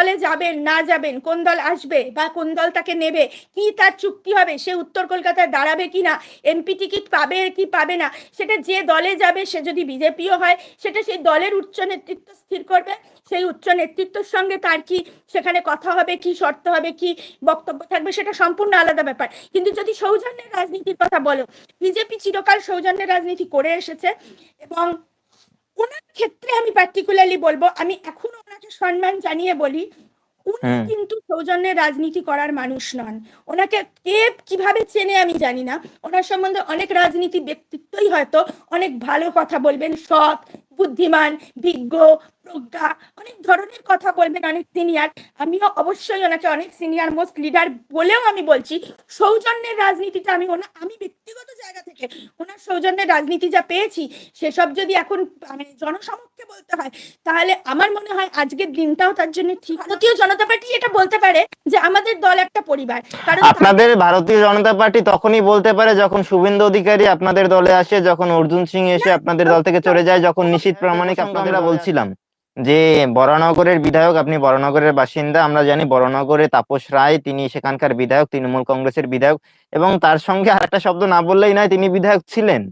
দলে যাবেন, না যাবেন, কোন দল আসবে বা কোন দল তাকে নেবে, কি তার চুক্তি হবে, সে উত্তর কলকাতায় দাঁড়াবে কি না এমপি টিকিট পাবে কি পাবে না, সেটা যে দলে যাবে, সে যদি বিজেপিও হয়, সেটা সেই দলের উচ্চ নেতৃত্ব স্থির করবে, সেই উচ্চ নেতৃত্বের সঙ্গে তার কি, সেখানে কথা হবে, কি শর্ত হবে, কি বক্তব্য থাকবে, সেটা সম্পূর্ণ আলাদা ব্যাপার। কিন্তু যদি সৌজন্যের রাজনীতির কথা বলো, বিজেপি চিরকাল সৌজন্যের রাজনীতি করে এসেছে এবং ওনার ক্ষেত্রে আমি পার্টিকুলারলি বলব আমি এখনও ওনাকে সম্মান জানিয়ে বলি উনি কিন্তু সৌজন্যের রাজনীতি করার মানুষ নন। ওনাকে কে কীভাবে চেনে আমি জানি না। ওনার সম্বন্ধে অনেক রাজনীতি ব্যক্তিত্বই হয়তো অনেক ভালো কথা বলবেন সৎ বুদ্ধিমান বিজ্ঞ প্রজ্ঞা অনেক ধরনের কথা বলবেন অনেক সিনিয়র আমিও অবশ্যই ওনাকে অনেক সিনিয়র মোস্ট লিডার বলেও আমি বলছি সৌজন্যের রাজনীতিটা আমি ওনা আমি ব্যক্তিগত জায়গা থেকে ওনার সৌজন্যের রাজনীতি যা পেয়েছি সেসব যদি এখন মানে জনসমক্ষে বলতে হয় তাহলে আমার মনে হয় আজকের দিনটাও তার জন্য ঠিক। ভারতীয় জনতা পার্টি এটা বলতে পারে যে আমাদের দল একটা পরিবার। কারণ আপনাদের ভারতীয় জনতা পার্টি তখনই বলতে পারে যখন শুভেন্দু অধিকারী আপনাদের দলে আসে যখন অর্জুন সিং এসে আপনাদের দল থেকে চলে যায় যখন নিশীত প্রামাণিক আপনাদের বলছিলাম যে বরানগরের বিধায়ক আপনি বরানগরের বাসিন্দা আমরা জানি বরানগরে তাপস রায় তিনি সেখানকার বিধায়ক তৃণমূল কংগ্রেসের বিধায়ক এবং তার সঙ্গে আর একটা শব্দ না বললেই নয় তিনি বিধায়ক ছিলেন।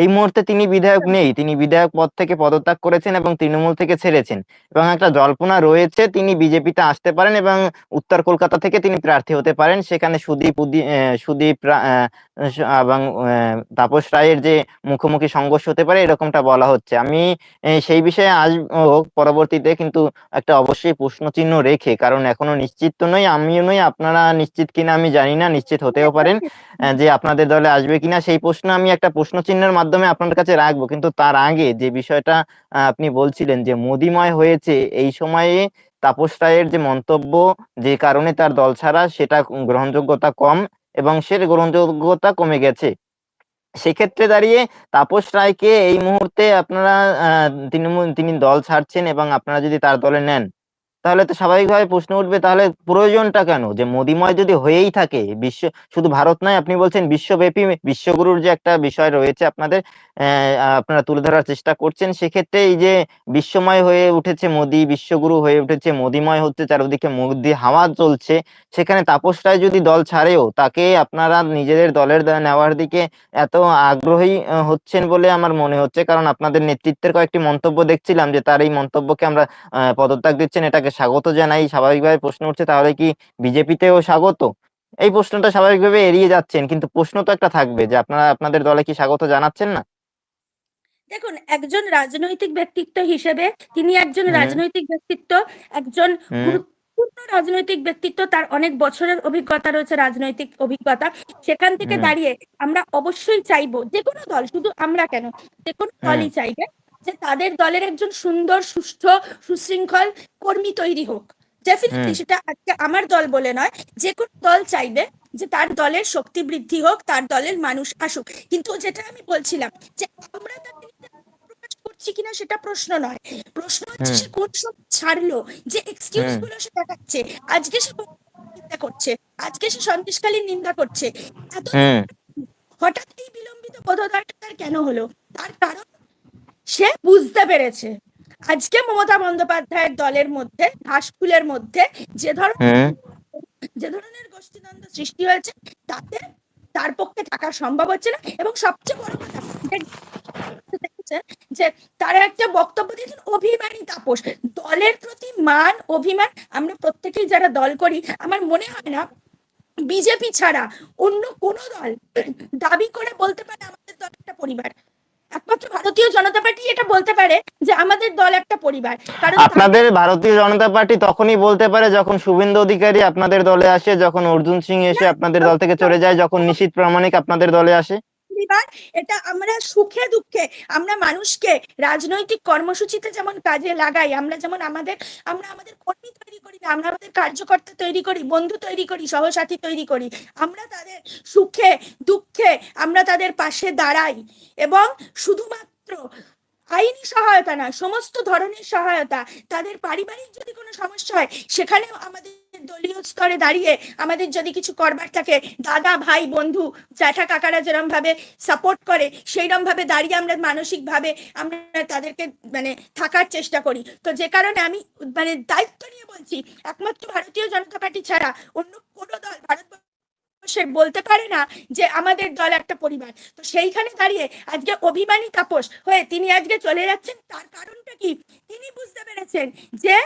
এই মুহূর্তে তিনি বিধায়ক নেই। তিনি বিধায়ক পদ থেকে পদত্যাগ করেছেন এবং তৃণমূল থেকে ছেড়েছেন। এবং একটা জল্পনা রয়েছে, তিনি বিজেপিতে আসতে পারেন এবং উত্তর কলকাতা থেকে তিনি প্রার্থী হতে পারেন। সেখানে সুদীপ সুদীপ এবং তাপস রায়ের যে মুখোমুখি সংঘর্ষ হতে পারে, এরকমটা বলা হচ্ছে। আমি সেই বিষয়ে আসব পরবর্তীতে, কিন্তু একটা অবশ্যই প্রশ্ন চিহ্ন রেখে, কারণ এখনও নিশ্চিত তো নই, আমিও নই, আপনারা নিশ্চিত কিনা আমি জানি না, নিশ্চিত হতেও পারেন যে আপনাদের দলে আসবে কিনা, সেই প্রশ্ন আমি একটা প্রশ্ন চিহ্নের মাধ্যমে আপনাদের কাছে রাখব। কিন্তু তার আগে যে বিষয়টা আপনি বলছিলেন যে মোদিময় হয়েছে, এই সময়ে তাপস রায়ের যে মন্তব্য যে কারণে তার দল ছাড়া সেটা গ্রহণযোগ্যতা কম এবং সে গ্রহণযোগ্যতা কমে গেছে। সেক্ষেত্রে দাঁড়িয়ে তাপস রায়কে এই মুহূর্তে আপনারা তৃণমূল, তিনি দল ছাড়ছেন এবং আপনারা যদি তার দলে নেন তাহলে তো স্বাভাবিকভাবে প্রশ্ন উঠবে, তাহলে প্রয়োজনটা কেন? যে মোদিময় যদি হয়েই থাকে, বিশ্ব, শুধু ভারত নয়, আপনি বলছেন বিশ্বব্যাপী, বিশ্বগুরুর যে একটা বিষয় রয়েছে আপনাদের আপনারা তুলে ধরার চেষ্টা করছেন, সেক্ষেত্রে এই যে বিশ্বময় হয়ে উঠেছে মোদি, বিশ্বগুরু হয়ে উঠেছে মোদিময় হচ্ছে, চারিদিকে মোদি হাওয়া চলছে, সেখানে তাপস রায় যদি দল ছাড়েও, তাকে আপনারা নিজেদের দলের নেওয়ার দিকে এত আগ্রহী হচ্ছেন বলে আমার মনে হচ্ছে, কারণ আপনাদের নেতৃত্বের কয়েকটি মন্তব্য দেখছিলাম যে তার এই মন্তব্যকে আমরা পদত্যাগ দিচ্ছেন, এটাকে স্বাগত জানাই স্বাভাবিকভাবে প্রশ্ন উঠছে তাহলে কি বিজেপিতেও স্বাগত? এই প্রশ্নটা স্বাভাবিকভাবে এড়িয়ে যাচ্ছেন কিন্তু প্রশ্ন তো একটা থাকবে যে আপনারা আপনাদের দলে কি স্বাগত জানাচ্ছেন না? দেখুন একজন রাজনৈতিক ব্যক্তিত্ব হিসেবে তিনি একজন রাজনৈতিক ব্যক্তিত্ব একজন। গুরুত্বপূর্ণ রাজনৈতিক ব্যক্তিত্ব তার অনেক বছরের অভিজ্ঞতা রয়েছে রাজনৈতিক অভিজ্ঞতা। সেখান থেকে দাঁড়িয়ে আমরা অবশ্যই চাইব যে কোনো দল শুধু আমরা কেন যে কোনো। দলই চাইবে যে তাদের দলের একজন সুন্দর সুষ্ঠু সুশৃঙ্খল কর্মী তৈরি হোক। ডেফিনেটলি সেটা আজকে আমার দল বলে নয়। যে কোনো দল চাইবে যে তার দলের শক্তি বৃদ্ধি হোক তার দলের মানুষ আসুক। কিন্তু যেটা আমি বলছিলাম যে আমরা তাকে করছি কিনা সেটা প্রশ্ন নয়। প্রশ্ন হচ্ছে সে কোন সব ছাড়লো যে এক্সকিউজগুলো সে দেখাচ্ছে। আজকে সে নিন্দা করছে? আজকে সে সন্দেশকালীন নিন্দা করছে। এত হঠাৎ এই বিলম্বিত বোধোদয়টা তার কেন হলো? তার কারণ সে বুঝতে পেরেছে। আজকে মমতা বন্দ্যোপাধ্যায়ের দলের মধ্যে ঘাসফুলের মধ্যে যে ধরনের যে ধরনের গোষ্ঠীদ্বন্দ্ব সৃষ্টি হয়েছে তাতে তার পক্ষে থাকা সম্ভব হচ্ছে না এবং সবচেয়ে বড় কথা যে তারা একটা বক্তব্য দিয়েছেন অভিমানী তাপস। দলের প্রতি মান অভিমান আমরা প্রত্যেকেই যারা দল করি আমার মনে হয় না বিজেপি ছাড়া অন্য কোন দল দাবি করে বলতে পারে আমাদের দল একটা পরিবার। একমাত্র ভারতীয় জনতা পার্টি এটা বলতে পারে যে আমাদের দল একটা পরিবার। কারণ আপনাদের ভারতীয় জনতা পার্টি তখনই বলতে পারে যখন শুভেন্দু অধিকারী আপনাদের দলে আসে, যখন অর্জুন সিং এসে আপনাদের দল থেকে চলে যায়, যখন নিশীত প্রামাণিক আপনাদের দলে আসে। পরিবার, এটা আমরা সুখে, দুঃখে, আমরা মানুষকে রাজনৈতিক কর্মসূচিতে যেমন কাজে লাগাই, আমরা যেমন আমাদের, আমরা আমাদের কর্মী তৈরি করি না, আমরা আমাদের কার্যকর্তা তৈরি করি, বন্ধু তৈরি করি, সহসাথী তৈরি করি, আমরা তাদের সুখে, দুঃখে, আমরা তাদের পাশে দাঁড়াই এবং শুধুমাত্র আইনি সহায়তা না সমস্ত ধরনের সহায়তা, তাদের পারিবারিক যদি কোনো সমস্যা হয়, সেখানেও আমাদের দলীয় স্তরে দাঁড়িয়ে আমাদের যদি কিছু করবার থাকে, দাদা, ভাই, বন্ধু, জ্যাঠা, কাকারা যেরম ভাবে সাপোর্ট করে সেইরকম ভাবে দাঁড়িয়ে আমরা মানসিক ভাবে আমরা তাদেরকে মানে থাকার চেষ্টা করি। তো যে কারণে আমি মানে দায়িত্ব নিয়ে বলছি, একমাত্র ভারতীয় জনতা পার্টি ছাড়া অন্য কোনো দল ভারতবর্ষের বলতে পারে না যে আমাদের দল একটা পরিবার। তো সেইখানে দাঁড়িয়ে আজকে অভিমানী তাপস হয়ে তিনি আজকে চলে যাচ্ছেন, তার কারণটা কি? তিনি বুঝতে পেরেছেন যে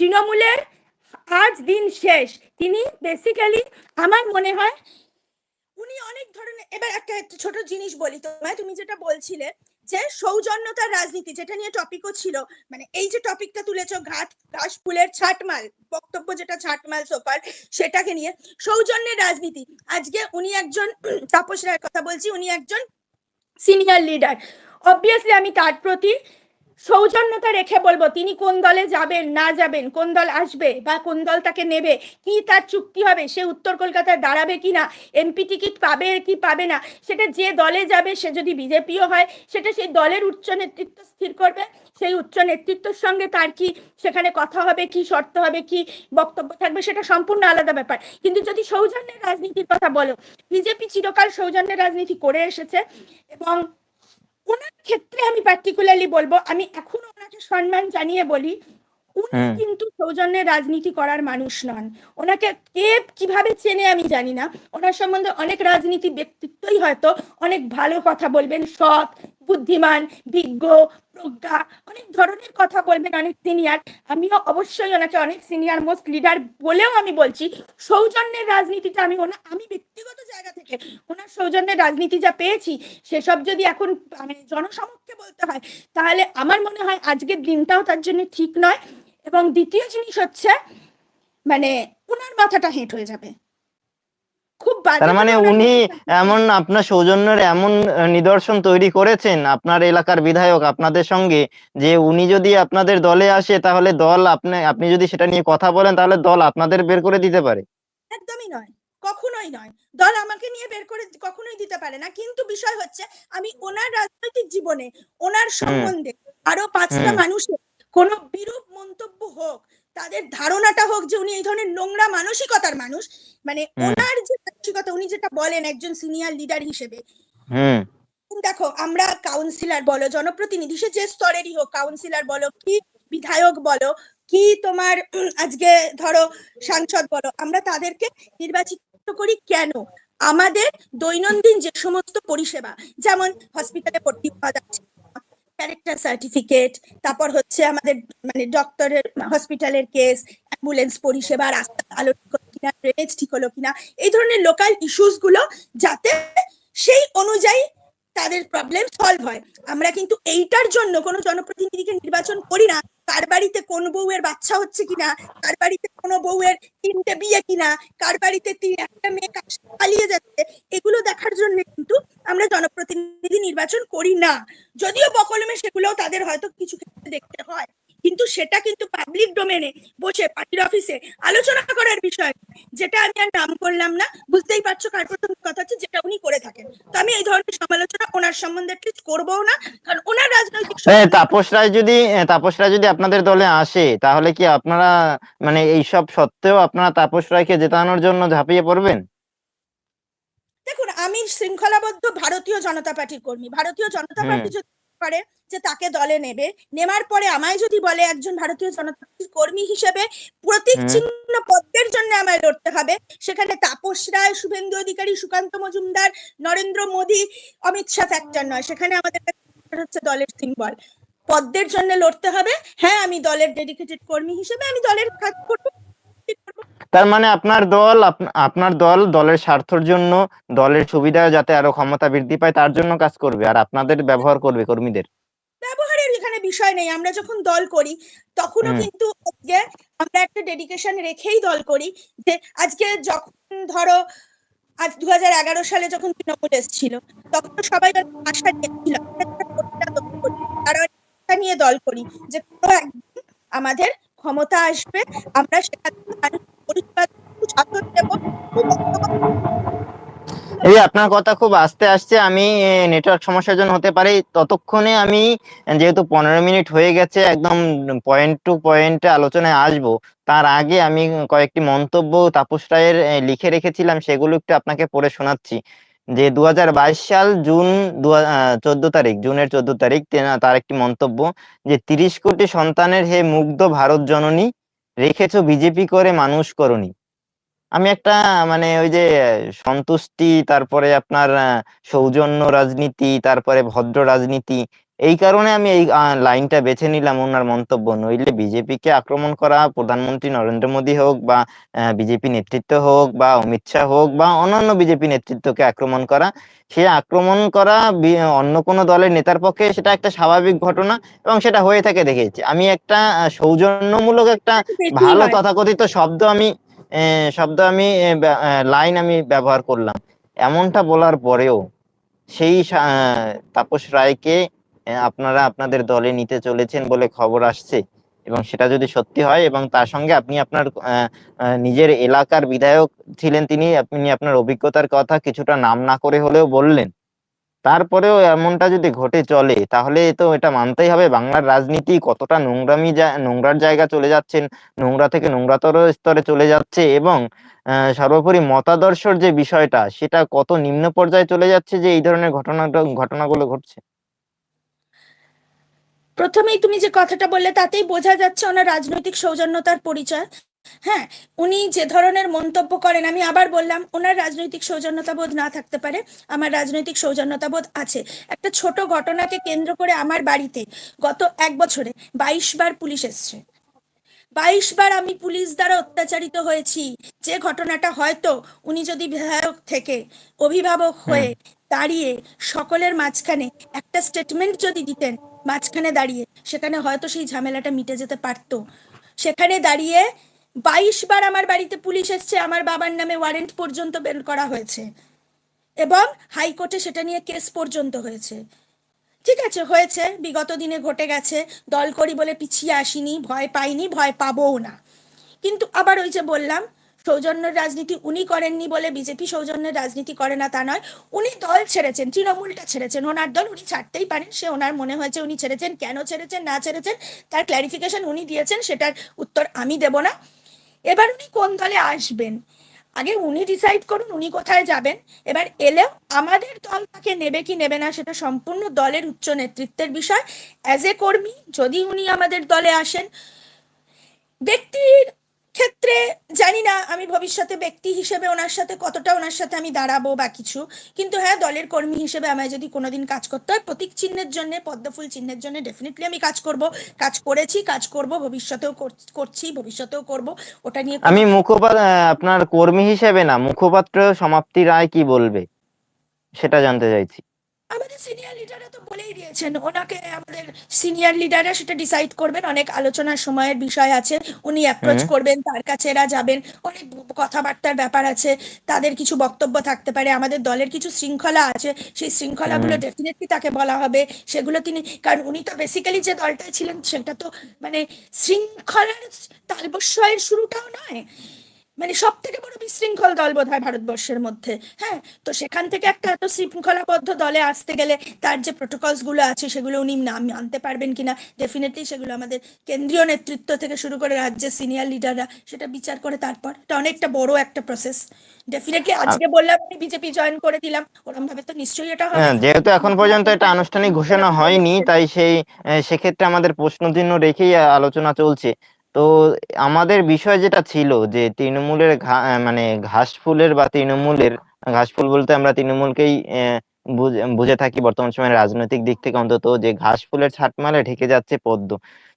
তৃণমূলের আজ দিন শেষ। তিনি বেসিক্যালি আমার মনে হয় উনি অনেক ধরনের, এবার একটা ছোট জিনিস বলি তোমায়। তুমি যেটা বলছিলে যে সৌজন্যতার রাজনীতি, যেটা নিয়ে টপিকও ছিল মানে এই যে টপিকটা তুলেছো, ঘাট, ঘাস, ফুলের ছাটমাল, বক্তব্য যেটা ছাটমাল সোপার সেটাকে নিয়ে সৌজন্যের রাজনীতি। আজকে উনি একজন, তাপস রায়ের কথা বলছি, উনি একজন সিনিয়র লিডার অবভিয়াসলি আমি তার প্রতি সৌজন্যতা রেখে বলব, তিনি কোন দলে যাবেন, না যাবেন, কোন দল আসবে বা কোন দল তাকে নেবে, কি তার চুক্তি হবে, সে উত্তর কলকাতায় দাঁড়াবে কি না এমপি টিকিট পাবে কি পাবে না, সেটা যে দলে যাবে, সে যদি বিজেপিও হয়, সেটা সেই দলের উচ্চ নেতৃত্ব স্থির করবে, সেই উচ্চ নেতৃত্বের সঙ্গে তার কি, সেখানে কথা হবে, কি শর্ত হবে, কি বক্তব্য থাকবে, সেটা সম্পূর্ণ আলাদা ব্যাপার। কিন্তু যদি সৌজন্যের রাজনীতির কথা বলো, বিজেপি চিরকাল সৌজন্যের রাজনীতি করে এসেছে এবং ওনার ক্ষেত্রে আমি পার্টিকুলারলি বলব আমি এখন ওনাকে সম্মান জানিয়ে বলি উনি কিন্তু সৌজন্যের রাজনীতি করার মানুষ নন। ওনাকে কে কীভাবে চেনে আমি জানি না। ওনার সম্বন্ধে অনেক রাজনীতি ব্যক্তিত্বই হয়তো অনেক ভালো কথা বলবেন সৎ বুদ্ধিমান, বিজ্ঞ, প্রজ্ঞা, অনেক ধরনের কথা বলবেন অনেক সিনিয়র আমিও অবশ্যই ওনাকে অনেক সিনিয়র মোস্ট লিডার বলেও আমি বলছি, সৌজন্যের রাজনীতিটা আমি ওনা, আমি ব্যক্তিগত জায়গা থেকে ওনার সৌজন্যের রাজনীতি যা পেয়েছি, সেসব যদি এখন মানে জনসমক্ষে বলতে হয়, তাহলে আমার মনে হয় আজকের দিনটাও তার জন্য ঠিক নয়। এবং দ্বিতীয় জিনিস হচ্ছে মানে ওনার মাথাটা হেঁট হয়ে যাবে। খুব তার মানে উনি এমন আপনার সৌজন্যের এমন নিদর্শন তৈরি করেছেন আপনার এলাকার বিধায়ক আপনাদের সঙ্গে যে উনি যদি আপনাদের দলে আসে তাহলে দল আপনি আপনি যদি সেটা নিয়ে কথা বলেন তাহলে দল আপনাদের বের করে দিতে পারে। একদমই নয় কখনোই নয়। দল আমাকে নিয়ে বের করে কখনোই দিতে পারে না। কিন্তু বিষয় হচ্ছে আমি ওনার রাজনৈতিক জীবনে ওনার সম্বন্ধে আরও পাঁচটা মানুষের কোনো বিরূপ মন্তব্য হোক তাদের ধারণাটা হোক যে উনি এই ধরনের নোংরা মানসিকতার মানুষ মানে ওনার যে মানসিকতা উনি যেটা বলেন একজন সিনিয়র লিডার হিসেবে। দেখো আমরা কাউন্সিলর বলো জনপ্রতিনিধি সে যে স্তরেরই হোক কাউন্সিলর বলো কি বিধায়ক বলো কি তোমার আজকে ধরো সাংসদ বলো আমরা তাদেরকে নির্বাচিত করি কেন? আমাদের দৈনন্দিন যে সমস্ত পরিষেবা যেমন হসপিটালে ভর্তি হওয়া যাচ্ছে ক্যারেক্টার সার্টিফিকেট তারপর হচ্ছে আমাদের মানে ডক্টরের হসপিটালের কেস অ্যাম্বুলেন্স পরিষেবা, রাস্তা আলো ঠিক হলো কিনা ড্রেনেজ ঠিক হলো কিনা, এই ধরনের লোকাল ইস্যুসগুলো যাতে সেই অনুযায়ী তাদের প্রবলেম সলভ হয়। আমরা কিন্তু এইটার জন্য কোনো জনপ্রতিনিধিকে নির্বাচন করি না, কার বাড়িতে কোন বউয়ের বাচ্চা হচ্ছে কিনা, কার বাড়িতে কোনো বউয়ের তিনটে বিয়ে কিনা, কার বাড়িতে তিন- একটা মেয়ে পালিয়ে যাচ্ছে, এগুলো দেখার জন্য কিন্তু আমরা জনপ্রতিনিধি নির্বাচন করি না। যদিও বকলমে সেগুলোও তাদের হয়তো কিছু ক্ষেত্রে দেখতে হয়, কিন্তু সেটা কিন্তু পাবলিক ডোমেনে বসে পার্টির অফিসে আলোচনা করার বিষয় যেটা আমি আর নাম করলাম না বুঝতেই পারছ কার প্রথম কথা হচ্ছে যেটা উনি করে থাকেন। তো আমি এই ধরনের সমালোচনা ওনার সম্বন্ধে অ্যাটলিস্ট করব না কারণ ওনার রাজনৈতিক তাপস রায় যদি তাপস রায় যদি আপনাদের দলে আসে তাহলে কি আপনারা মানে এইসব সত্ত্বেও আপনারা তাপস রায়কে জেতানোর জন্য ঝাঁপিয়ে পড়বেন? দেখুন আমি শৃঙ্খলাবদ্ধ ভারতীয় জনতা পার্টির কর্মী। ভারতীয় জনতা পার্টি যদি করে যে তাকে দলে নেবে। নেওয়ার পরে আমায় যদি বলে একজন ভারতীয় জনতা কর্মী হিসেবে প্রতীক চিহ্ন পদের জন্য আমায় লড়তে হবে সেখানে তাপস রায় শুভেন্দু অধিকারী সুকান্ত মজুমদার নরেন্দ্র মোদী অমিত শাহ ফ্যাক্টর নয়। সেখানে আমাদের হচ্ছে দলের সিম্বল পদের জন্য লড়তে হবে। হ্যাঁ আমি দলের ডেডিকেটেড কর্মী হিসেবে আমি দলের কাজ করব। তার মানে আপনার দল আপ- আপনার দল দলের স্বার্থের জন্য দলের সুবিধা যাতে আরও ক্ষমতা বৃদ্ধি পায় তার জন্য কাজ করবে আর আপনাদের ব্যবহার করবে কর্মীদের। বিষয় নেই আমরা যখন দল করি তখনও কিন্তু আজকে আমরা একটা ডেডিকেশন রেখেই দল করি যে আজকে যখন ধরো আজ দু সালে যখন তৃণমূল এসেছিল তখন তো সবাই আশা নিয়েছিল আশা নিয়ে দল করি যে কোনো একদিন আমাদের ক্ষমতা আসবে আমরা সেখানে পরিষেবা দেবো, এই আপনার কথা খুব আস্তে আসছে, আমি নেটওয়ার্ক সমস্যার জন্য হতে পারে। ততক্ষণে আমি, যেহেতু পনেরো মিনিট হয়ে গেছে, একদম পয়েন্ট টু পয়েন্টে আলোচনায় আসব। তার আগে আমি কয়েকটি মন্তব্য তাপস রায়ের লিখে রেখেছিলাম, সেগুলো একটু আপনাকে পড়ে শোনাচ্ছি। যে দু হাজার বাইশ সাল জুন চোদ্দ তারিখ, জুনের চোদ্দ তারিখ তার একটি মন্তব্য, যে তিরিশ কোটি সন্তানের হে মুগ্ধ ভারত জননী, রেখেছ বিজেপি করে মানুষ করনি আমি একটা মানে ওই যে সন্তুষ্টি তারপরে আপনার সৌজন্য রাজনীতি তারপরে ভদ্র রাজনীতি এই কারণে আমি এই লাইনটা বেছে নিলাম ওনার মন্তব্য নইলে বিজেপিকে আক্রমণ করা প্রধানমন্ত্রী নরেন্দ্র মোদী হোক বা বিজেপি নেতৃত্ব হোক বা অমিত শাহ হোক বা অন্যান্য বিজেপি নেতৃত্বকে আক্রমণ করা সে আক্রমণ করা অন্য কোনো দলের নেতার পক্ষে সেটা একটা স্বাভাবিক ঘটনা এবং সেটা হয়ে থাকে দেখেছি। আমি একটা সৌজন্যমূলক একটা ভালো তথাকথিত শব্দ আমি শব্দ আমি লাইন আমি ব্যবহার করলাম। এমনটা বলার পরেও সেই তাপস রায়কে আপনারা আপনাদের দলে নিতে চলেছেন বলে খবর আসছে এবং সেটা যদি সত্যি হয় এবং তার সঙ্গে আপনি আপনার নিজের এলাকার বিধায়ক ছিলেন তিনি, আপনি আপনার অভিজ্ঞতার কথা কিছুটা নাম না করে হলেও বললেন। তারপরেও এমনটা যদি ঘটে চলে, তাহলে তো এটা মানতেই হবে। বাংলার রাজনীতি কতটা নোংরামি নোংরার জায়গা চলে যাচ্ছেন, নোংরা থেকে নোংরাতর স্তরে চলে যাচ্ছে এবং সর্বোপরি মতাদর্শর যে বিষয়টা, সেটা কত নিম্ন পর্যায়ে চলে যাচ্ছে যে এই ধরনের ঘটনাটা ঘটনাগুলো ঘটছে? প্রথমেই তুমি যে কথাটা বললে, তাতেই বোঝা যাচ্ছে ওনার রাজনৈতিক সৌজন্যতার পরিচয়। হ্যাঁ উনি যে ধরনের মন্তব্য করেন আমি আবার বললাম ওনার রাজনৈতিক সৌজন্যতা বোধ না থাকতে পারে আমার রাজনৈতিক সৌজন্যতা বোধ আছে। একটা ছোট ঘটনাকে কেন্দ্র করে আমার বাড়িতে গত এক বছরে বাইশ বার পুলিশ এসছে। বাইশ বার আমি পুলিশ দ্বারা অত্যাচারিত হয়েছি। যে ঘটনাটা হয়তো উনি যদি বিধায়ক থেকে অভিভাবক হয়ে দাঁড়িয়ে সকলের মাঝখানে একটা স্টেটমেন্ট যদি দিতেন মাঝখানে দাঁড়িয়ে সেখানে হয়তো সেই ঝামেলাটা মিটে যেতে পারতো। সেখানে দাঁড়িয়ে বাইশ বার আমার বাড়িতে পুলিশ এসছে, আমার বাবার নামে ওয়ারেন্ট পর্যন্ত বের করা হয়েছে এবং হাইকোর্টে সেটা নিয়ে কেস পর্যন্ত হয়েছে। ঠিক আছে, হয়েছে, বিগত দিনে ঘটে গেছে, দল করি বলে পিছিয়ে আসিনি, ভয় পাইনি, ভয় পাবোও না। কিন্তু আবার ওই যে বললাম, সৌজন্যের রাজনীতি উনি করেননি বলে বিজেপি সৌজন্যের রাজনীতি করে না তা নয়, উনি দল ছেড়েছেন, তৃণমূলটা ছেড়েছেন, ওনার দল উনি ছাড়তেই পারেন, সে ওনার মনে হয়েছে উনি ছেড়েছেন, কেন ছেড়েছেন, না ছেড়েছেন, তার ক্ল্যারিফিকেশন উনি দিয়েছেন, সেটার উত্তর আমি দেব না। এবার উনি কোন দলে আসবেন? আগে উনি ডিসাইড করুন উনি কোথায় যাবেন। এবার এলেও আমাদের দল তাকে নেবে কি নেবে না সেটা সম্পূর্ণ দলের উচ্চ নেতৃত্বের বিষয়। অ্যাজ এ কর্মী, যদি উনি আমাদের দলে আসেন, ব্যক্তির ক্ষেত্রে জানি না আমি ভবিষ্যতে ব্যক্তি হিসেবে ওনার সাথে কতটা ওনার সাথে আমি দাঁড়াবো বা কিছু। কিন্তু হ্যাঁ দলের কর্মী হিসেবে আমায় যদি কোনোদিন কাজ করতে হয় প্রতীক চিহ্নের জন্য পদ্মফুল চিহ্নের জন্য ডেফিনেটলি আমি কাজ করব। কাজ করেছি কাজ করব ভবিষ্যতেও কর- করছি ভবিষ্যতেও করব। ওটা নিয়ে আমি মুখপাত্র আপনার কর্মী হিসেবে না মুখপাত্র সমাপ্তি রায় কি বলবে? সেটা জানতে চাইছি। আমাদের সিনিয়র লিডাররা তো বলেই দিয়েছেন। ওনাকে আমাদের সিনিয়র লিডাররা সেটা ডিসাইড করবেন। অনেক আলোচনার সময়ের বিষয় আছে। উনি অ্যাপ্রোচ করবেন তার কাছে এরা যাবেন। অনেক কথাবার্তার ব্যাপার আছে। তাদের কিছু বক্তব্য থাকতে পারে। আমাদের দলের কিছু শৃঙ্খলা আছে। সেই শৃঙ্খলাগুলো ডেফিনেটলি তাকে বলা হবে। সেগুলো তিনি কারণ উনি তো বেসিক্যালি যে দলটায় ছিলেন সেটা তো মানে শৃঙ্খলার তালবস্যয়ের শুরুটাও নয়। মানে সব থেকে বড় বিশৃঙ্খল দল বোধ হয় ভারতবর্ষের মধ্যে। হ্যাঁ তো সেখান থেকে একটা এত শৃঙ্খলাবদ্ধ দলে আসতে গেলে তার যে প্রোটোকলসগুলো আছে সেগুলো উনি নাম আনতে পারবেন কিনা ডেফিনেটলি সেগুলো আমাদের কেন্দ্রীয় নেতৃত্ব থেকে শুরু করে রাজ্যের সিনিয়র লিডাররা সেটা বিচার করে তারপর। এটা অনেকটা বড় একটা প্রসেস ডেফিনেটলি আজকে বললাম আমি বিজেপি জয়েন করে দিলাম ওরম ভাবে তো নিশ্চয়ই এটা হবে। হ্যাঁ যেহেতু এখন পর্যন্ত এটা আনুষ্ঠানিক ঘোষণা হয়নি তাই সেই সেক্ষেত্রে আমাদের প্রশ্নচিহ্ন রেখেই আলোচনা চলছে। তো আমাদের বিষয় যেটা ছিল যে তৃণমূলের মানে ঘাস ফুলের বা তৃণমূলের, ঘাস ফুল বলতে আমরা তৃণমূলকেই বুঝ- থাকি বর্তমান সময়ে রাজনৈতিক দিক থেকে অন্তত যে ঘাস ফুলের ছাটমালে ঢেকে যাচ্ছে পদ্ম।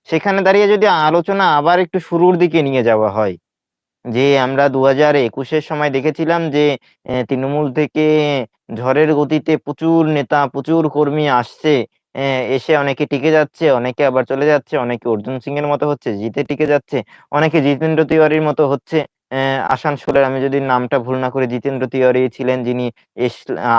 সেখানে দাঁড়িয়ে যদি আলোচনা আবার একটু শুরুর দিকে নিয়ে যাওয়া হয়, যে আমরা দু হাজার একুশের সময় দেখেছিলাম যে তৃণমূল থেকে ঝড়ের গতিতে প্রচুর নেতা, প্রচুর কর্মী আসছে এসে অনেকে টিকে যাচ্ছে, অনেকে আবার চলে যাচ্ছে, অনেকে অর্জুন সিং এর মতো হচ্ছে, জিতে টিকে যাচ্ছে, অনেকে জিতেন্দ্র তিওয়ারির মতো হচ্ছে। আসানসোলের আমি যদি নামটা ভুল না করে, জিতেন্দ্র তিওয়ারি ছিলেন, যিনি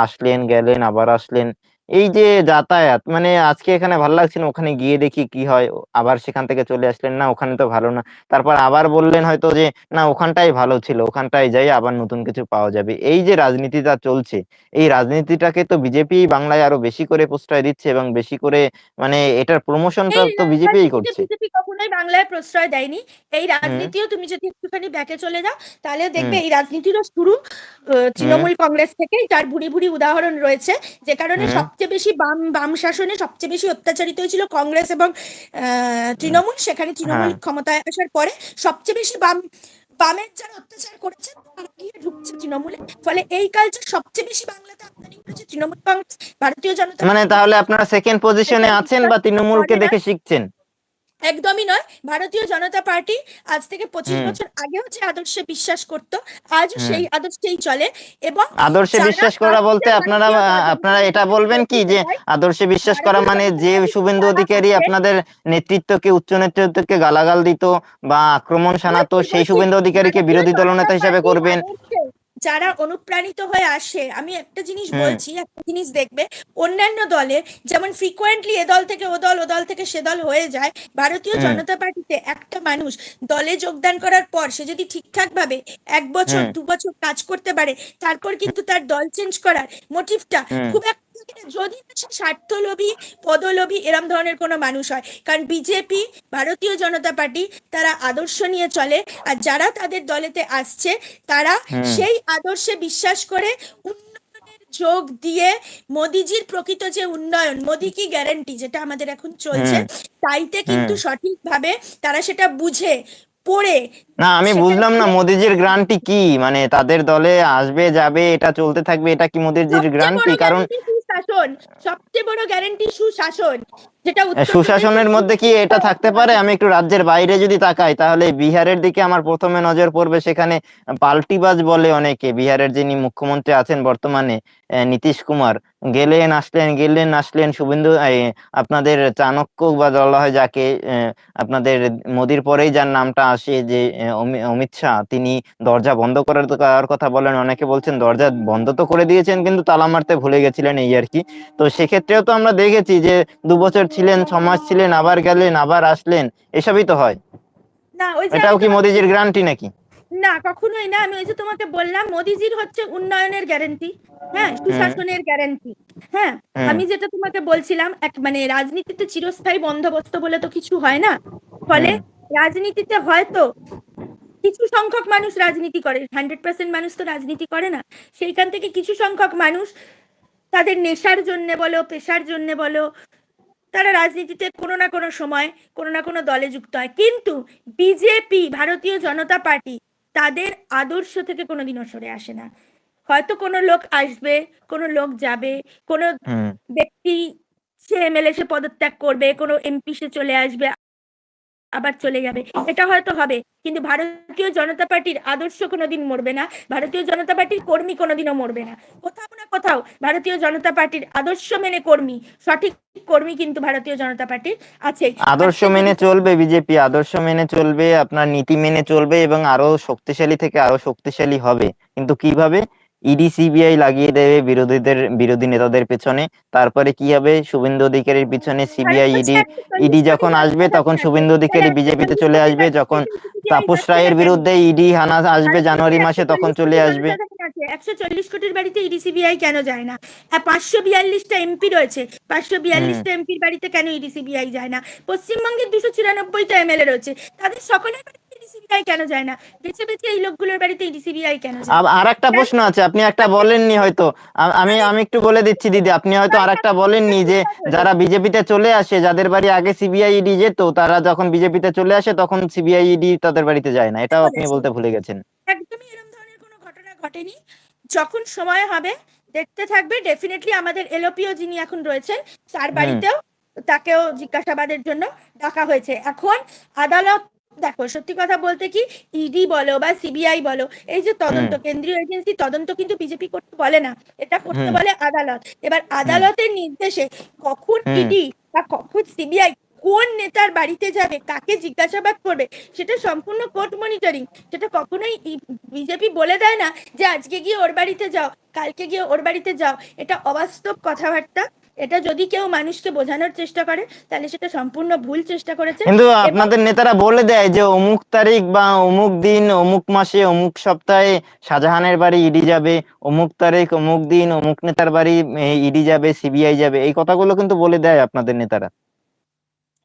আসলেন, গেলেন, আবার আসলেন এই যে যাতায়াত মানে আজকে এখানে ভালো লাগছে না ওখানে গিয়ে দেখি কি হয় আবার সেখান থেকে চলে আসলেন না ওখানে তো ভালো না। তারপর আবার বললেন হয়তো যে না ওখানটাই ভালো ছিল ওখানটায় যাই আবার নতুন কিছু পাওয়া যাবে। এই যে রাজনীতিটা চলছে এই রাজনীতিটাকে তো বিজেপি বাংলায় আরও বেশি করে প্রশ্রয় দিচ্ছে এবং বেশি করে মানে এটার প্রমোশনটা তো বিজেপিই করছে। বিজেপি কখনোই বাংলায় প্রশ্রয় দেয়নি। এই রাজনীতিও তুমি যদি একটুখানি ব্যাকে চলে যাও তাহলে দেখবে এই রাজনীতিরও শুরু তৃণমূল কংগ্রেস থেকেই তার ভুরি ভুরি উদাহরণ রয়েছে যে কারণে হুম। সবচেয়ে বেশি বাম বাম শাসনে সবচেয়ে বেশি অত্যাচারিত হয়েছিল কংগ্রেস এবং তৃণমূল। সেখানে তৃণমূল হ্যাঁ। ক্ষমতায় আসার পরে সবচেয়ে বেশি বাম বামের যারা অত্যাচার করেছে তারা গিয়ে ঢুকছে তৃণমূলে। ফলে এই কালচার সবচেয়ে বেশি বাংলাতে আমদানি করেছে তৃণমূল কংগ্রেস ভারতীয় জনতা মানে তাহলে আপনারা সেকেন্ড পজিশনে আছেন বা তৃণমূলকে দেখে শিখছেন? একদমই নয়। ভারতীয় জনতা পার্টি আজ থেকে পঁচিশ বছর আগেও যে আদর্শে বিশ্বাস করত। আজও সেই আদর্শেই চলে এবং আদর্শে বিশ্বাস করা বলতে আপনারা আপনারা এটা বলবেন কি যে আদর্শে বিশ্বাস করা মানে যে শুভেন্দু অধিকারী আপনাদের নেতৃত্বকে উচ্চ নেতৃত্বকে গালাগাল দিত বা আক্রমণ শানাতো সেই শুভেন্দু অধিকারীকে বিরোধী দলনেতা হিসাবে করবেন। যারা অনুপ্রাণিত হয়ে আসে আমি একটা জিনিস বলছি একটা জিনিস দেখবে অন্যান্য দলে যেমন ফ্রিকোয়েন্টলি এ দল থেকে ও দল ও দল থেকে সে দল হয়ে যায় ভারতীয় হুম। জনতা পার্টিতে একটা মানুষ দলে যোগদান করার পর সে যদি ঠিকঠাক ভাবে এক বছর দু বছর কাজ করতে পারে তারপর কিন্তু তার দল চেঞ্জ করার মোটিভটা খুব একটা। যদি স্বার্থলোভী পদলোভী এরম ধরনের কোনো মানুষ হয় কারণ বিজেপি ভারতীয় জনতা পার্টি তারা আদর্শ নিয়ে চলে আর যারা তাদের দলেতে আসছে তারা সেই আদর্শে বিশ্বাস করে যোগ দিয়ে মোদিজির প্রকৃত যে উন্নয়ন মোদি কি গ্যারান্টি যেটা আমাদের এখন চলছে তাইতে কিন্তু। সঠিকভাবে তারা সেটা বুঝে পড়ে। না আমি বুঝলাম না মোদিজির গ্রান্টি কি? মানে তাদের দলে আসবে যাবে এটা চলতে থাকবে এটা কি মোদিজির গ্রান্টি কারণ সুশাসন সবচেয়ে বড় গ্যারান্টি সুশাসন। যেটা সুশাসনের মধ্যে কি এটা থাকতে পারে? আমি একটু রাজ্যের বাইরে যদি তাকাই তাহলে বিহারের দিকে আমার প্রথমে নজর পড়বে সেখানে পাল্টিবাজ বলে অনেকে। বিহারের যিনি মুখ্যমন্ত্রী আছেন বর্তমানে নীতিশ কুমার গেলেন আসলেন গেলেন আসলেন শুভেন্দু আপনাদের চাণক্য বা বলা হয় যাকে আপনাদের মোদির পরেই যার নামটা আসে যে অমি- অমিত শাহ তিনি দরজা বন্ধ করার কথা বলেন। অনেকে বলছেন দরজা বন্ধ তো করে দিয়েছেন কিন্তু তালা মারতে ভুলে গেছিলেন এই আর কি। তো সেক্ষেত্রেও তো আমরা দেখেছি যে দু বছর ছিলেন ছ মাস ছিলেন আবার গেলেন আবার আসলেন এসবই তো হয়। না ওই যে এটাও কি মোদিজির গ্যারান্টি নাকি? না কখনোই না আমি ওই যে তোমাকে বললাম মোদিজির হচ্ছে উন্নয়নের গ্যারান্টি হ্যাঁ সুশাসনের গ্যারান্টি হ্যাঁ আমি যেটা তোমাকে বলছিলাম এক মানে রাজনীতিতে চিরস্থায়ী বন্দোবস্ত বলে তো কিছু হয় না ফলে রাজনীতিতে হয়তো কিছু সংখ্যক মানুষ রাজনীতি করে হান্ড্রেড পার্সেন্ট মানুষ তো রাজনীতি করে না সেইখান থেকে কিছু সংখ্যক মানুষ তাদের নেশার জন্য বলো পেশার জন্য বলো তারা রাজনীতিতে কোনো না কোনো সময় কোনো না কোনো দলে যুক্ত হয়। কিন্তু বিজেপি ভারতীয় জনতা পার্টি তাদের আদর্শ থেকে কোনোদিনও সরে আসে না। হয়তো কোনো লোক আসবে কোনো লোক যাবে কোনো ব্যক্তি সে এমএলএ সে পদত্যাগ করবে কোনো এমপি সে চলে আসবে। আবার চলে যাবে। এটা হয়তো হবে। কিন্তু ভারতীয় জনতা পার্টির আদর্শ কোনোদিন মরবে না। ভারতীয় জনতা পার্টির কর্মী কোনোদিনও মরবে না। কোথাও না কোথাও ভারতীয় জনতা পার্টির আদর্শ মেনে কর্মী সঠিক কর্মী কিন্তু ভারতীয় জনতা পার্টির আছে আদর্শ মেনে চলবে বিজেপি। আদর্শ মেনে চলবে আপনার নীতি মেনে চলবে এবং আরও শক্তিশালী থেকে আরও শক্তিশালী হবে। কিন্তু কীভাবে? ইডি সিবিআই লাগিয়ে দেবে বিরোধীদের বিরোধী নেতাদের পেছনে। তারপরে কি হবে? শুভেন্দু অধিকারীর পিছনে সিবিআই ইডি ইডি যখন আসবে তখন শুভেন্দু অধিকারী বিজেপিতে চলে আসবে। যখন তাপস রায়ের বিরুদ্ধে ইডি হানা আসবে জানুয়ারি মাসে তখন চলে আসবে। একশো চল্লিশ কোটির বাড়িতে ইডি সিবিআই কেন যায় না? হ্যাঁ পাঁচশো বিয়াল্লিশটা এমপি রয়েছে। পাঁচশো বিয়াল্লিশটা এমপির বাড়িতে কেন ইডি সিবিআই যায় না? পশ্চিমবঙ্গের দুশো চুরানব্বইটা এমএলএ রয়েছে। তাদের সকলের কেন যায় না? বেছে বেছে এই লোকগুলোর বাড়িতে ইডিসিবিআই কেন যায়? আর একটা প্রশ্ন আছে আপনি একটা বলেননি হয়তো। আমি আমি একটু বলে দিচ্ছি দিদি আপনি হয়তো আর একটা বলেননি যে যারা বিজেপিতে চলে আসে যাদের বাড়ি আগে সিবিআই ইডি যেত তারা যখন বিজেপিতে চলে আসে তখন সিবিআই ইডি তাদের বাড়িতে যায় না। এটাও আপনি বলতে ভুলে গেছেন। একদমই এরকম ধরনের কোনো ঘটনা ঘটেনি। যখন সময় হবে দেখতে থাকবে। ডেফিনেটলি আমাদের এলওপিও যিনি এখন রয়েছেন তার বাড়িতেও তাকেও জিজ্ঞাসাবাদের জন্য ডাকা হয়েছে। এখন আদালত দেখো সত্যি কথা বলতে কি ইডি বলো বা সিবিআই বলো এই যে তদন্ত কেন্দ্রীয় এজেন্সি তদন্ত কিন্তু বিজেপি করতে বলে না। এটা করতে বলে আদালত। এবার আদালতের নির্দেশে কখন। ইডি বা কখন সিবিআই কোন নেতার বাড়িতে যাবে কাকে জিজ্ঞাসাবাদ করবে সেটা সম্পূর্ণ কোর্ট মনিটরিং সেটা কখনোই বিজেপি বলে দেয় না যে আজকে গিয়ে ওর বাড়িতে যাও কালকে গিয়ে ওর বাড়িতে যাও। এটা অবাস্তব কথাবার্তা। এটা যদি কেউ মানুষকে বোঝানোর চেষ্টা করে তাহলে সেটা সম্পূর্ণ ভুল চেষ্টা করেছে। কিন্তু আপনাদের নেতারা বলে দেয় যে অমুক তারিখ বা অমুক দিন অমুক মাসে অমুক সপ্তাহে শাহজাহানের বাড়ি ইডি যাবে অমুক তারিখ অমুক দিন অমুক নেতার বাড়ি ইডি যাবে সিবিআই যাবে এই কথাগুলো কিন্তু বলে দেয় আপনাদের নেতারা।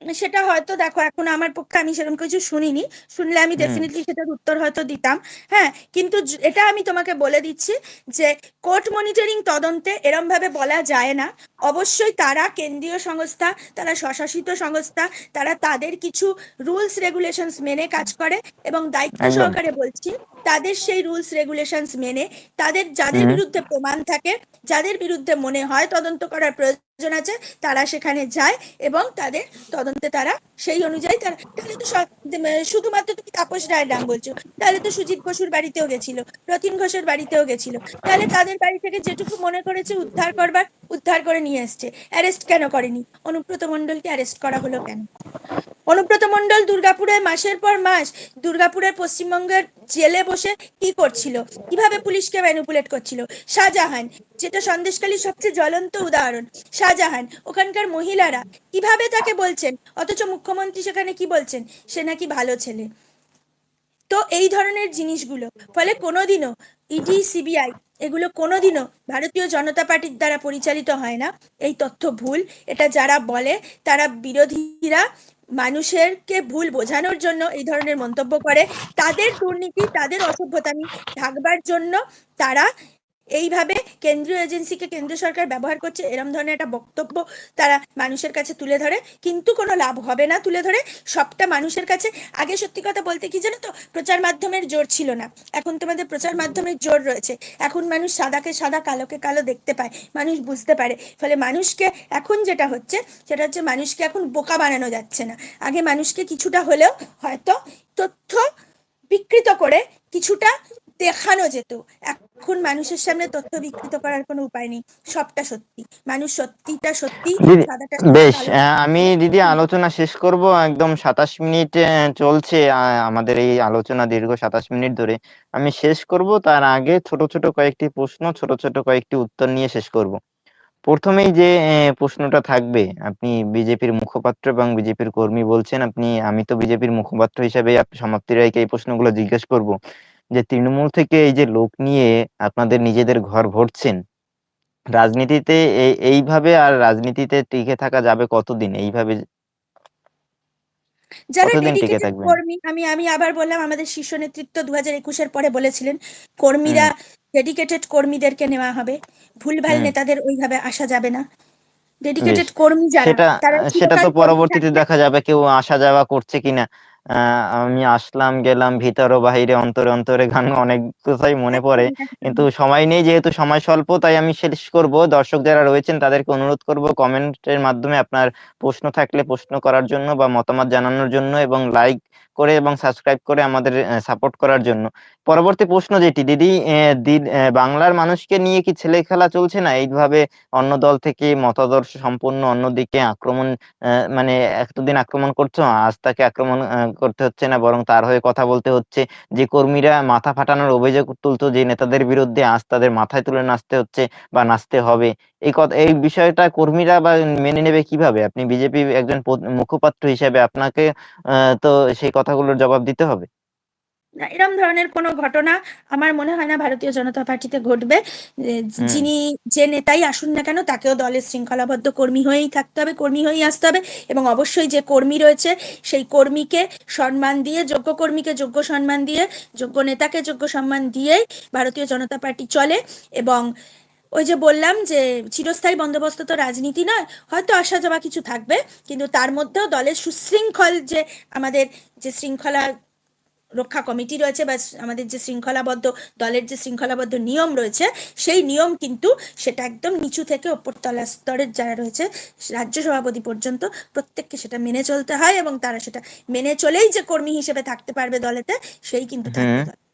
সেটা হয়তো দেখো এখন আমার পক্ষে আমি সেরকম কিছু শুনিনি। শুনলে আমি। ডেফিনেটলি সেটার উত্তর হয়তো দিতাম। হ্যাঁ কিন্তু এটা আমি তোমাকে বলে দিচ্ছি যে কোর্ট মনিটরিং তদন্তে এরম ভাবে বলা যায় না। অবশ্যই তারা কেন্দ্রীয় সংস্থা তারা স্বশাসিত সংস্থা তারা তাদের কিছু রুলস রেগুলেশনস মেনে কাজ করে এবং দায়িত্ব সহকারে বলছি তাদের সেই রুলস রেগুলেশনস মেনে তাদের যাদের বিরুদ্ধে প্রমাণ থাকে যাদের বিরুদ্ধে মনে হয় তদন্ত করার প্রয়োজন আছে, তারা সেখানে যায় এবং তাদের তদন্তে তারা সেই অনুযায়ী তারা তাহলে তো শুধুমাত্র তুমি তাপস রায়ের নাম বলছো। তাহলে তো সুজিত বসুর বাড়িতেও গেছিল, রতিন ঘোষের বাড়িতেও গেছিল। তাহলে তাদের বাড়ি থেকে যেটুকু মনে করেছে উদ্ধার করবার, উদ্ধার করে নিয়ে এসছে। অ্যারেস্ট কেন করেনি? অনুব্রত মন্ডলকে অ্যারেস্ট করা হলো কেন? অনুব্রত মণ্ডল দুর্গাপুরে মাসের পর মাস দুর্গাপুরের পশ্চিমবঙ্গের জেলে বসে কি করছিল? কীভাবে পুলিশকে ম্যানিপুলেট করছিল? শাহজাহান, যেটা সন্দেশকালীর সবচেয়ে জ্বলন্ত উদাহরণ। শাহজাহান, ওখানকার মহিলারা কীভাবে তাকে বলছেন? অথচ মুখ্যমন্ত্রী সেখানে কি বলছেন? সে নাকি ভালো ছেলে। তো এই ধরনের জিনিসগুলো, ফলে কোনোদিনও ইডি সিবিআই এগুলো কোনোদিনও ভারতীয় জনতা পার্টির দ্বারা পরিচালিত হয় না। এই তথ্য ভুল। এটা যারা বলে, তারা বিরোধীরা মানুষেরকে ভুল বোঝানোর জন্য এই ধরনের মন্তব্য করে। তাদের দুর্নীতি, তাদের অসভ্যতামি ঢাকবার জন্য তারা এইভাবে কেন্দ্রীয় এজেন্সিকে কেন্দ্র সরকার ব্যবহার করছে, এরম ধরনের একটা বক্তব্য তারা মানুষের কাছে তুলে ধরে। কিন্তু কোনো লাভ হবে না তুলে ধরে, সবটা মানুষের কাছে। আগে সত্যি কথা বলতে কি জানো তো, প্রচার মাধ্যমের জোর ছিল না। এখন তোমাদের প্রচার মাধ্যমের জোর রয়েছে। এখন মানুষ সাদাকে সাদা, কালোকে কালো দেখতে পায়। মানুষ বুঝতে পারে। ফলে মানুষকে এখন যেটা হচ্ছে, সেটা হচ্ছে মানুষকে এখন বোকা বানানো যাচ্ছে না। আগে মানুষকে কিছুটা হলেও হয়তো তথ্য বিকৃত করে কিছুটা দেখানো যেত। এখন মানুষের সামনে তথ্য বিকৃত করার কোনো উপায় নেই। সবটা সত্যি। মানুষ সত্যিটা সত্যি বেশ আমি দিদি আলোচনা শেষ করব। একদম সাতাশ মিনিট চলছে আমাদের এই আলোচনা দীর্ঘ সাতাশ মিনিট ধরে। আমি শেষ করব তার আগে ছোট ছোট কয়েকটি প্রশ্ন ছোট ছোট কয়েকটি উত্তর নিয়ে শেষ করব। প্রথমেই যে প্রশ্নটা থাকবে আপনি বিজেপির মুখপাত্র এবং বিজেপির কর্মী বলছেন আপনি আমি তো বিজেপির মুখপাত্র হিসেবে সমাপ্তি রায়কে এই প্রশ্নগুলো জিজ্ঞেস করব। যে তৃণমূল থেকে এই যে লোক নিয়ে আপনাদের নিজেদের ঘর ভরছেন রাজনীতিতে এইভাবে আর রাজনীতিতে টিকে থাকা যাবে কতদিন? এইভাবে যারা ডেডিকেটেড কর্মী আমি আমি আবার বললাম আমাদের শীর্ষ নেতৃত্ব দু হাজার একুশের পরে বলেছিলেন কর্মীরা ডেডিকেটেড কর্মীদেরকে নেওয়া হবে। ভুলভাল নেতাদের ওইভাবে আসা যাবে না। ডেডিকেটেড কর্মী যারা সেটা তো পরবর্তীতে দেখা যাবে কেউ আসা যাওয়া করছে কিনা। আমি আসলাম, গেলাম, ভিতর ও বাহিরে, অন্তরে অন্তরে গান অনেক কথাই মনে পড়ে। কিন্তু সময় নেই, যেহেতু সময় স্বল্প, তাই আমি শেষ করব। দর্শক যারা রয়েছেন, তাদেরকে অনুরোধ করব কমেন্টের মাধ্যমে আপনার প্রশ্ন থাকলে প্রশ্ন করার জন্য বা মতামত জানানোর জন্য এবং লাইক করে এবং সাবস্ক্রাইব করে আমাদের সাপোর্ট করার জন্য। পরবর্তী প্রশ্ন যেটি, দিদি বাংলার মানুষকে নিয়ে কি ছেলে খেলা চলছে না? এইভাবে অন্য দল থেকে মতাদর্শ সম্পূর্ণ অন্যদিকে আক্রমণ মানে এতদিন আক্রমণ করছ, আজ তাকে আক্রমণ করতে হচ্ছে না, বরং তার হয়ে কথা বলতে হচ্ছে। যে কর্মীরা মাথা ফাটানোর অভিযোগ তুলতো যে নেতাদের বিরুদ্ধে আজ তাদের মাথায় তুলে নাচতে হচ্ছে বা নাচতে হবে। এই কথা এই বিষয়টা কর্মীরা বা মেনে নেবে কীভাবে? আপনি বিজেপি একজন মুখপাত্র হিসেবে আপনাকে তো সেই কথাগুলোর জবাব দিতে হবে? এরম ধরনের কোনো ঘটনা আমার মনে হয় না ভারতীয় জনতা পার্টিতে ঘটবে। যিনি যে নেতাই আসুন না কেন তাকেও দলের শৃঙ্খলাবদ্ধ কর্মী হয়েই থাকতে হবে কর্মী হয়েই আসতে হবে এবং অবশ্যই যে কর্মী রয়েছে সেই কর্মীকে সম্মান দিয়ে যোগ্য কর্মীকে যোগ্য সম্মান দিয়ে যোগ্য নেতাকে যোগ্য সম্মান দিয়েই ভারতীয় জনতা পার্টি চলে এবং ওই যে বললাম যে চিরস্থায়ী বন্দোবস্ত তো রাজনীতি নয় হয়তো আসা যাওয়া কিছু থাকবে কিন্তু তার মধ্যেও দলের সুশৃঙ্খল যে আমাদের যে শৃঙ্খলা রক্ষা কমিটি রয়েছে বা আমাদের যে শৃঙ্খলাবদ্ধ দলের যে শৃঙ্খলাবদ্ধ নিয়ম রয়েছে সেই নিয়ম কিন্তু সেটা একদম নিচু থেকে ওপরতলা স্তরের যারা রয়েছে রাজ্য সভাপতি পর্যন্ত প্রত্যেককে সেটা মেনে চলতে হয় এবং তারা সেটা মেনে চলেই যে কর্মী হিসেবে থাকতে পারবে দলেতে সেই কিন্তু থাকতে। দলে।